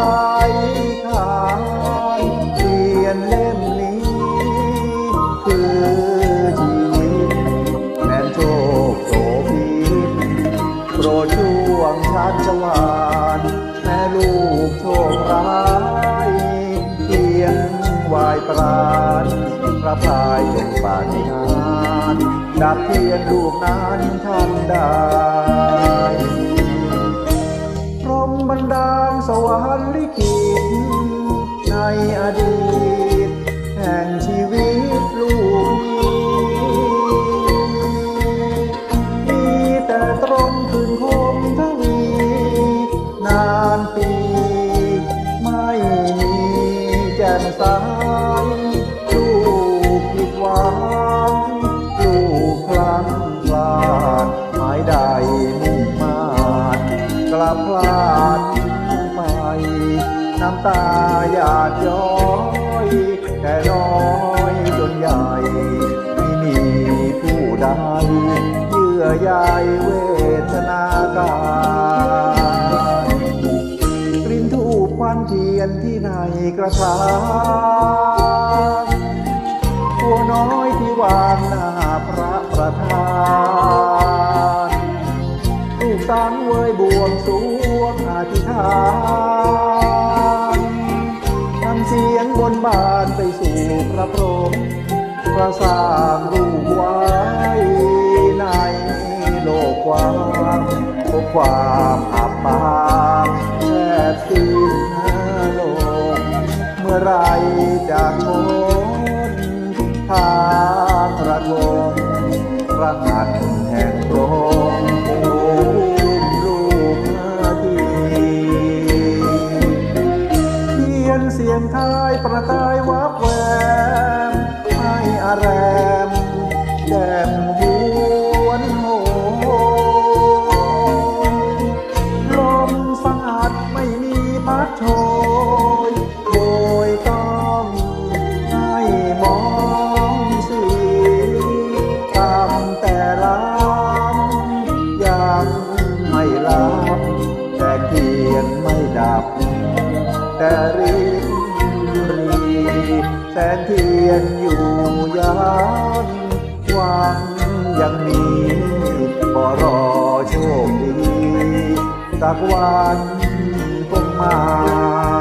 ายขายเปลี่ยนเล่มนี้ คือชีวิตแม่นโชคโตพีตโปรดช่วงชาดชวานแม่ลูกโชคร้ายเพียนวายปราณพระพายจงปานิหารดับเพียงลูกนั้นท่านได้ วรรค์ลิขิตในอดีต แห่งชีวิตลูกนี้มีแต่ตรงคืนคมทวี นานปี ไม่มีแจ่มใสลูกผิดหวังลูกพลังพลาดหมายใดมุ่งมาดกลับพลาดำตาหยาดย้อยแต่น้อยจนใหญ่ไม่มีผู้ใดเยื่อใยเวทนากายกลิ่นทูปควันเทียนที่ในกระถางตัวน้อยที่วางหน้าพระประธานลูกสังเวยบวงสวงอธิษฐาน สู่พระพรหมพระสร้างรูปไว้ในโลกกว้างพบความอับปางแทบสิ้นโลกเมื่อไรจะพ้นายประตายวับแวมให้อาแรมแจ่มหวนโหลมสังัดไม่มีพัดโชยโดยต้องให้มองสีตามแต่ลำยังไม่ลับแต่เทียนไม่ดับแต่รี นเทียนอยู่ยานหวังยังมีบ่รอโชคดีตักวันคงมา